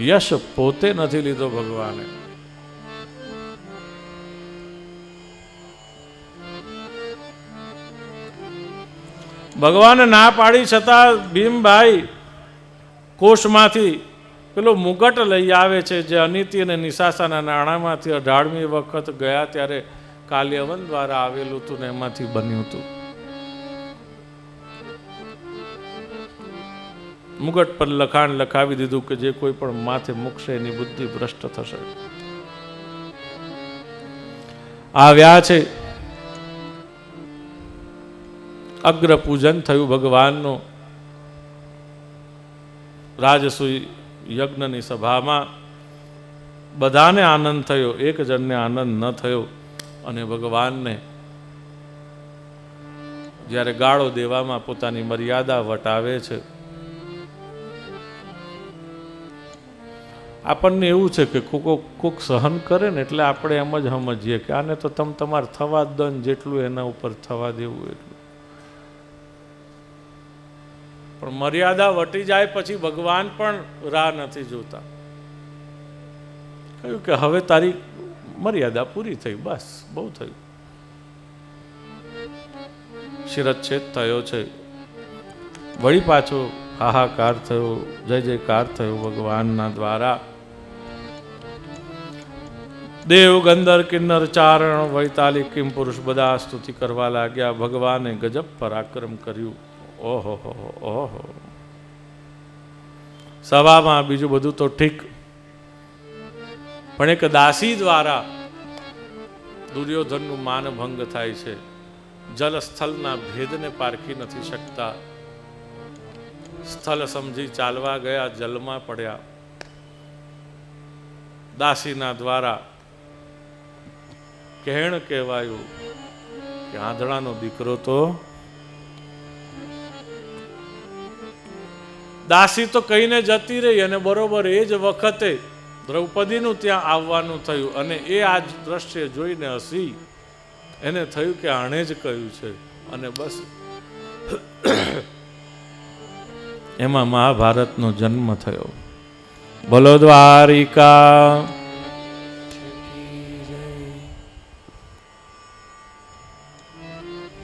યશ પોતે નથી લીધો ભગવાને. ભગવાને ના પાડી છતાં ભીમભાઈ કોષમાંથી પેલો મુગટ લઈ આવે છે જે અનિતિ અને નિશાસાના નાણામાંથી અઢારમી વખત ગયા ત્યારે કાલ્યવન દ્વારા આવેલું હતું ને એમાંથી બન્યું હતું મુગટ પર લખાણ લખાવી દીધું કે જે કોઈ પણ માથે મૂકશે, એની બુદ્ધિ ભ્રષ્ટ થશે. આવ્યા છે. અગ્ર પૂજન થયું ભગવાનનું. રાજસુઈ યજ્ઞની સભામાં બધાને આનંદ થયો, એક જણને આનંદ ન થયો. અને ભગવાનને જ્યારે ગાળો દેવામાં પોતાની મર્યાદા વટાવે છે આપણને એવું છે કે કોકો કોક સહન કરે ને એટલે આપણે એમ જ સમજીએ કે આને તો તમ તમારે થવા જ દો જેટલું એના ઉપર થવા દેવું એટલું. પણ મર્યાદા વટી જાય પછી ભગવાન પણ રાહ નથી જોતા. કહ્યું કે હવે તારી મર્યાદા પૂરી થઈ, બસ, બહુ થયું. શિરચ્છેદ થયો છે. વળી પાછો હાહાકાર થયો, જય જયકાર થયો ભગવાનના દ્વારા. દેવ ગંધર કિન્નર ચારણ વૈતાલી કિમ પુરુષ બધા સ્તુતિ કરવા લાગ્યા, ભગવાને ગજબ પરાક્રમ કર્યું. ઓહો ઓહો સભામાં બીજું બધું તો ઠીક. પણ એક દાસી દ્વારા દુર્યોધનનું માનભંગ થાય છે. જલસ્થલના ભેદને પારખી નથી શકતા. સ્થળ સમજી ચાલવા ગયા, જલમાં પડ્યા. દાસીના દ્વારા કહેણ કહેવાયું કે આંધળાનો દીકરો તો દાસી તો કહીને જતી રહી અને બરોબર એ જ વખતે દ્રૌપદીનું ત્યાં આવવાનું થયું અને એ આ દ્રશ્ય જોઈને હસી. એને થયું કે આણે જ કહ્યું છે. અને બસ એમાં મહાભારતનો જન્મ થયો. બોલો દ્વારિકા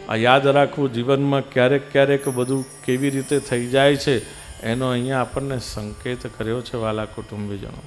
આ યાદ રાખવું, જીવનમાં ક્યારેક ક્યારેક બધું કેવી રીતે થઈ જાય છે, એનો અહીંયા આપણને સંકેત કર્યો છે વાલા કુટુંબીજનો.